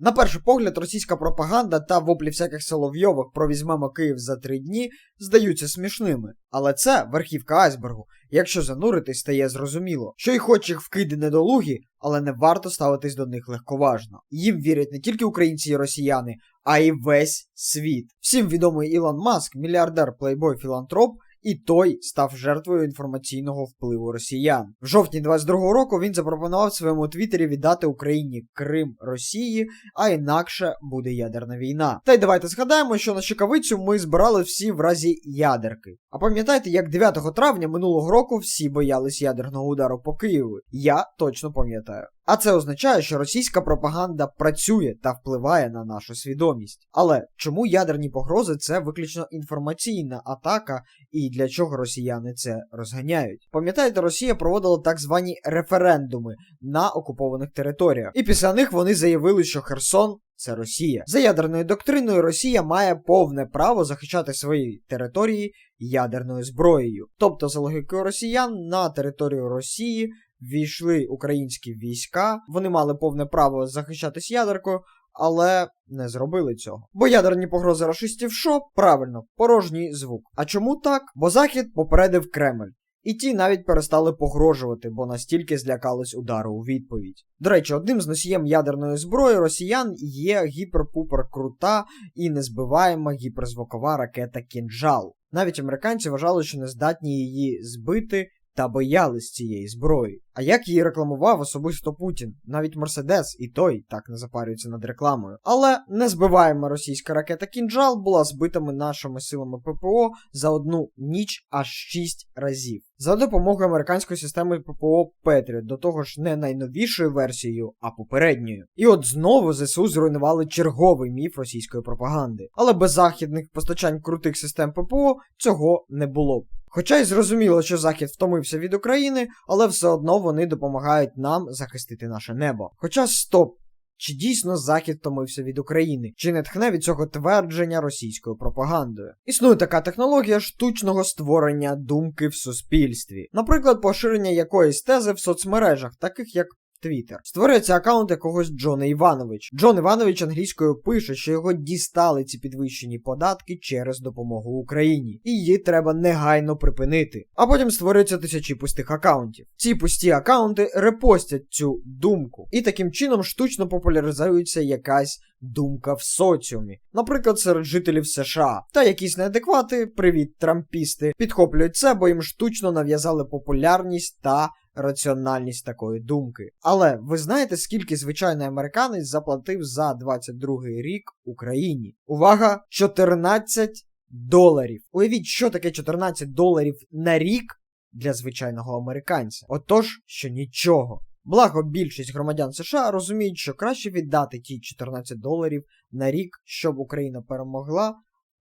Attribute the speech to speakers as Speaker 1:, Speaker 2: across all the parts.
Speaker 1: На перший погляд, російська пропаганда та воплі всяких соловйових про візьмемо Київ за три дні здаються смішними. Але це верхівка айсбергу. Якщо зануритись, стає зрозуміло, що і хоч їх вкиди недолугі, але не варто ставитись до них легковажно. Їм вірять не тільки українці і росіяни, а й весь світ. Всім відомий Ілон Маск, мільярдер, плейбой, філантроп, і той став жертвою інформаційного впливу росіян. В жовтні 22-го року він запропонував своєму твіттері віддати Україні Крим Росії, а інакше буде ядерна війна. Та й давайте згадаємо, що на Щекавицю ми збирали всі в разі ядерки. А пам'ятаєте, як 9 травня минулого року всі боялись ядерного удару по Києву? Я точно пам'ятаю. А це означає, що російська пропаганда працює та впливає на нашу свідомість. Але чому ядерні погрози це виключно інформаційна атака, і для чого росіяни це розганяють? Пам'ятаєте, Росія проводила так звані референдуми на окупованих територіях, і після них вони заявили, що Херсон. Це Росія. За ядерною доктриною Росія має повне право захищати свої території ядерною зброєю. Тобто, за логікою росіян, на територію Росії війшли українські війська, вони мали повне право захищатись ядеркою, але не зробили цього. Бо ядерні погрози рашистів що? Правильно, порожній звук. А чому так? Бо Захід попередив Кремль. І ті навіть перестали погрожувати, бо настільки злякались удару у відповідь. До речі, одним з носієм ядерної зброї росіян є гіперпупер крута і незбиваєма гіперзвукова ракета Кінжал. Навіть американці вважали, що не здатні її збити та боялись цієї зброї. А як її рекламував особисто Путін? Навіть Мерседес і той так не запарюється над рекламою. Але незбиваєма російська ракета Кінджал була збитими нашими силами ППО за одну ніч аж шість разів. За допомогою американської системи ППО Петріот, до того ж не найновішою версією, а попередньою. І от знову ЗСУ зруйнували черговий міф російської пропаганди. Але без західних постачань крутих систем ППО цього не було б. Хоча й зрозуміло, що Захід втомився від України, але все одно вони допомагають нам захистити наше небо. Хоча стоп. Чи дійсно Захід втомився від України? Чи не тхне від цього твердження російською пропагандою? Існує така технологія штучного створення думки в суспільстві, наприклад, поширення якоїсь тези в соцмережах, таких як Твіттер. Створюється аккаунт якогось Джона Іванович. Джон Іванович англійською пише, що його дістали ці підвищені податки через допомогу Україні, і її треба негайно припинити. А потім створюються тисячі пустих аккаунтів. Ці пусті аккаунти репостять цю думку, і таким чином штучно популяризується якась думка в соціумі, наприклад, серед жителів США. Та якісь неадеквати, привіт, трампісти, підхоплюють це, бо їм штучно нав'язали популярність та раціональність такої думки. Але ви знаєте, скільки звичайний американець заплатив за 22 рік Україні? Увага! 14 доларів. Уявіть, що таке 14 доларів на рік для звичайного американця. Отож, що нічого. Благо, більшість громадян США розуміють, що краще віддати ті 14 доларів на рік, щоб Україна перемогла,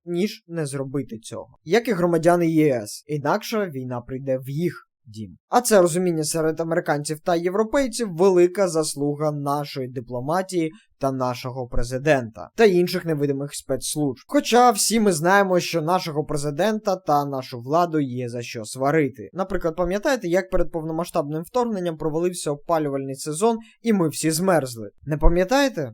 Speaker 1: ніж не зробити цього. Як і громадяни ЄС, інакше війна прийде в їх дім. А це розуміння серед американців та європейців велика заслуга нашої дипломатії та нашого президента та інших невидимих спецслужб. Хоча всі ми знаємо, що нашого президента та нашу владу є за що сварити. Наприклад, пам'ятаєте, як перед повномасштабним вторгненням провалився опалювальний сезон, і ми всі змерзли. Не пам'ятаєте?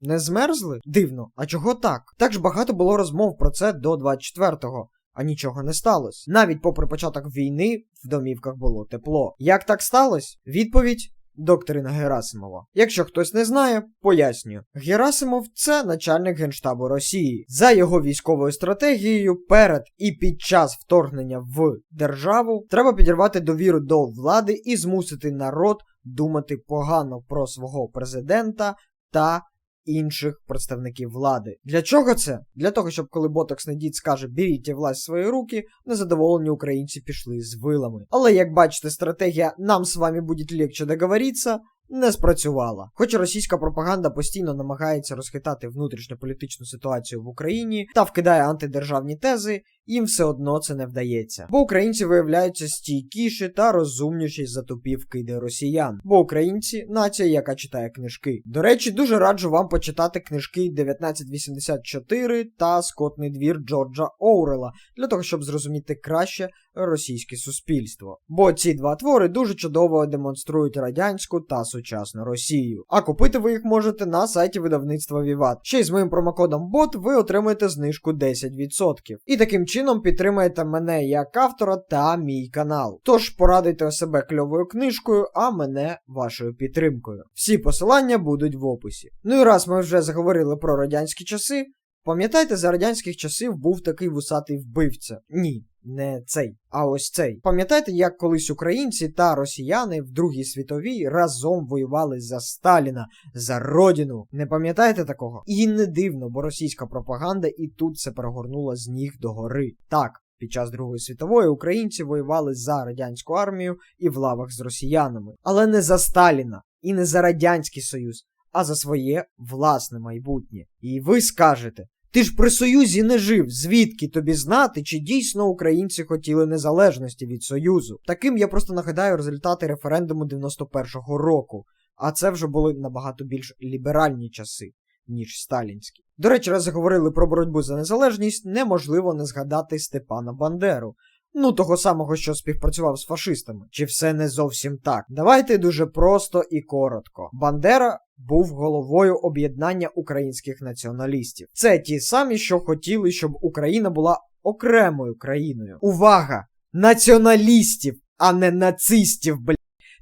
Speaker 1: Не змерзли? Дивно. А чого так? Так ж багато було розмов про це до 24-го а нічого не сталося. Навіть попри початок війни в домівках було тепло. Як так сталося? Відповідь. Докторина Герасимова. Якщо хтось не знає, пояснюю. Герасимов це начальник генштабу Росії. За його військовою стратегією, перед і під час вторгнення в державу треба підірвати довіру до влади і змусити народ думати погано про свого президента та інших представників влади. Для чого це? Для того, щоб коли Ботокс дід скаже беріть власть в свої руки, незадоволені українці пішли з вилами. Але як бачите, стратегія нам з вами буде легче договоритися. Не спрацювала. Хоч російська пропаганда постійно намагається розхитати внутрішньополітичну ситуацію в Україні та вкидає антидержавні тези, їм все одно це не вдається. Бо українці виявляються стійкіші та розумніші за тупі вкиди росіян. Бо українці нація, яка читає книжки. До речі, дуже раджу вам почитати книжки 1984 та Скотний двір Джорджа Оурела для того, щоб зрозуміти краще російське суспільство. Бо ці два твори дуже чудово демонструють радянську та сучасну Росію. А купити ви їх можете на сайті видавництва Vivat. Ще й з моїм промокодом BOT ви отримаєте знижку 10%. І таким чином підтримаєте мене як автора та мій канал. Тож порадуйте себе кльовою книжкою, а мене вашою підтримкою. Всі посилання будуть в описі. Ну і раз ми вже заговорили про радянські часи. Пам'ятаєте, за радянських часів був такий вусатий вбивця? Ні, не цей, а ось цей. Пам'ятаєте, як колись українці та росіяни в Другій світовій разом воювали за Сталіна, за родину? Не пам'ятаєте такого? І не дивно, бо російська пропаганда і тут все перегорнула з ніг до гори. Так. Під час Другої світової українці воювали за радянську армію і в лавах з росіянами, але не за Сталіна і не за Радянський Союз, а за своє власне майбутнє. І ви скажете, ти ж при Союзі не жив, звідки тобі знати, чи дійсно українці хотіли незалежності від Союзу? Таким я просто нагадаю результати референдуму 91-го року, а це вже були набагато більш ліберальні часи, ніж сталінські. До речі, раз заговорили про боротьбу за незалежність, неможливо не згадати Степана Бандеру. Ну, того самого, що співпрацював з фашистами. Чи все не зовсім так? Давайте дуже просто і коротко. Бандера був головою об'єднання українських націоналістів. Це ті самі, що хотіли, щоб Україна була окремою країною. Увага! Націоналістів, а не нацистів, бля.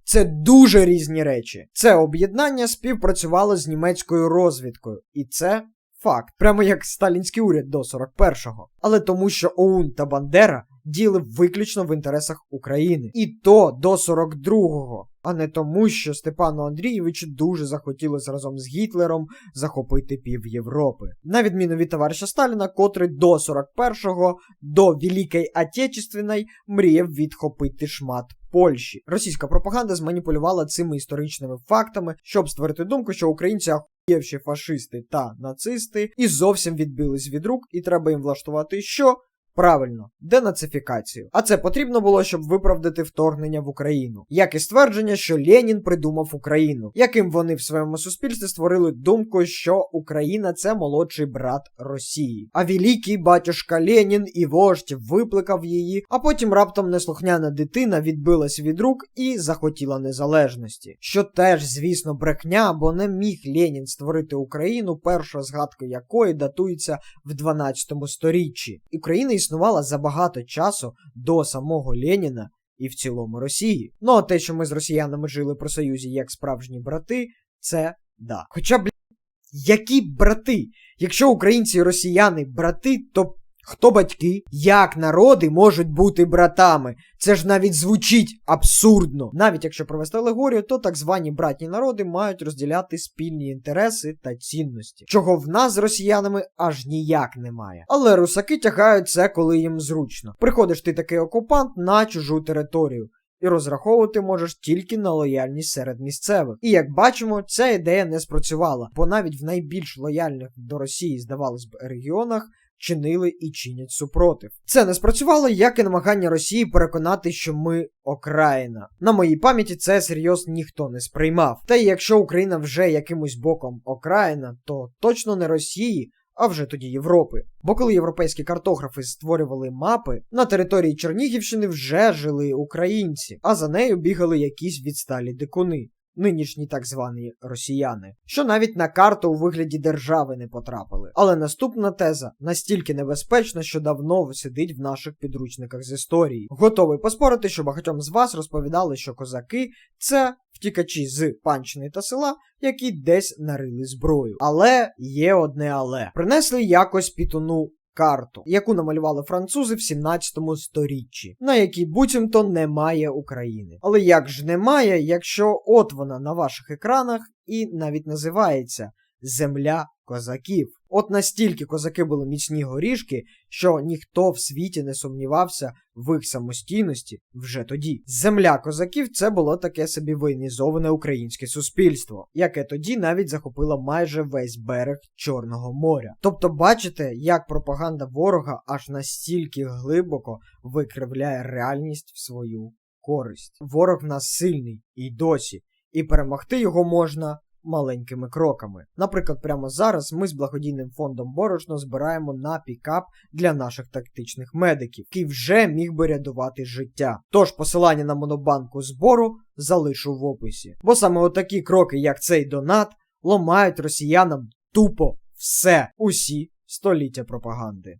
Speaker 1: Це дуже різні речі. Це об'єднання співпрацювало з німецькою розвідкою, і це факт, прямо як сталінський уряд до 41-го. Але тому, що ОУН та Бандера діяли виключно в інтересах України, і то до 42-го, а не тому, що Степану Андрійовичу дуже захотілося разом з Гітлером захопити пів Європи. На відміну від товариша Сталіна, котрий до 41-го, до Великої Отечественної мріяв відхопити шмат. Польщі російська пропаганда зманіпулювала цими історичними фактами, щоб створити думку, що українці ахуєвші фашисти та нацисти і зовсім відбились від рук, і треба їм влаштувати що Правильно, денацифікацію. А це потрібно було, щоб виправдати вторгнення в Україну, як і ствердження, що Ленін придумав Україну, яким вони в своєму суспільстві створили думку, що Україна це молодший брат Росії. А великий батюшка Ленін і вождь випликав її, а потім раптом неслухняна дитина відбилась від рук і захотіла незалежності. Що теж, звісно, брехня, бо не міг Ленін створити Україну, перша згадка якої датується в 12 сторіччі. Україна існувала за багато часу до самого Леніна і в цілому Росії. Ну а те, що ми з росіянами жили про Союзі як справжні брати, це да. Хоча, бля, які брати? Якщо українці і росіяни брати, то Хто батьки? Як народи можуть бути братами? Це ж навіть звучить абсурдно. Навіть якщо провести алегорію, то так звані братні народи мають розділяти спільні інтереси та цінності, чого в нас з росіянами аж ніяк немає. Але русаки тягають це, коли їм зручно. Приходиш ти такий окупант на чужу територію. І розраховувати можеш тільки на лояльність серед місцевих. І як бачимо, ця ідея не спрацювала, бо навіть в найбільш лояльних до Росії, здавалось б, регіонах чинили і чинять супротив. Це не спрацювало, як і намагання Росії переконати, що ми окраїна. На моїй пам'яті це серйозно ніхто не сприймав. Та й якщо Україна вже якимось боком окраїна, то точно не Росії. А вже тоді Європи. Бо коли європейські картографи створювали мапи, на території Чернігівщини вже жили українці, а за нею бігали якісь відсталі дикуни нинішні так звані росіяни, що навіть на карту у вигляді держави не потрапили. Але наступна теза настільки небезпечна, що давно сидить в наших підручниках з історії. Готовий поспорити, що багатьом з вас розповідали, що козаки це втікачі з панчини та села, які десь нарили зброю. Але є одне але принесли якось пітуну карту, яку намалювали французи в 17 сторіччі, на якій буцімто немає України. Але як ж немає, якщо от вона на ваших екранах і навіть називається Земля козаків. От настільки козаки були міцні горішки, що ніхто в світі не сумнівався в їх самостійності вже тоді. Земля козаків це було таке собі воєнізоване українське суспільство, яке тоді навіть захопило майже весь берег Чорного моря. Тобто, бачите, як пропаганда ворога аж настільки глибоко викривляє реальність в свою користь. Ворог в нас сильний і досі, і перемогти його можна маленькими кроками. Наприклад, прямо зараз ми з благодійним фондом Борошно збираємо на пікап для наших тактичних медиків, який вже міг би рятувати життя. Тож посилання на монобанку збору залишу в описі. Бо саме отакі кроки, як цей донат, ломають росіянам тупо все, усі століття пропаганди.